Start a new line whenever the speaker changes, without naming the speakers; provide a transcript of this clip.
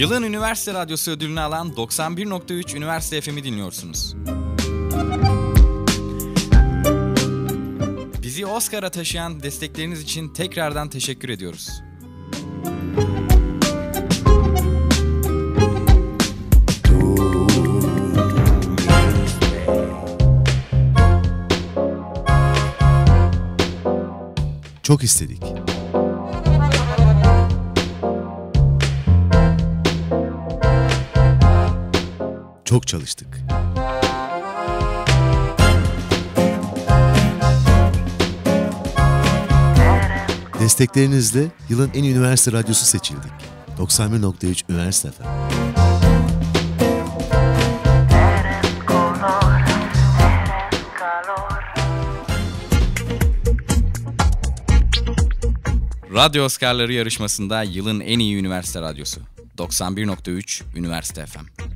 Yılın Üniversite Radyosu ödülünü alan 91.3 Üniversite FM'i dinliyorsunuz. Bizi Oscar'a taşıyan destekleriniz için tekrardan teşekkür ediyoruz.
Çok istedik. Çok çalıştık. Desteklerinizle yılın en iyi üniversite radyosu seçildik. 91.3 Üniversite FM.
Radyo Oscar'ları yarışmasında yılın en iyi üniversite radyosu. 91.3 Üniversite FM.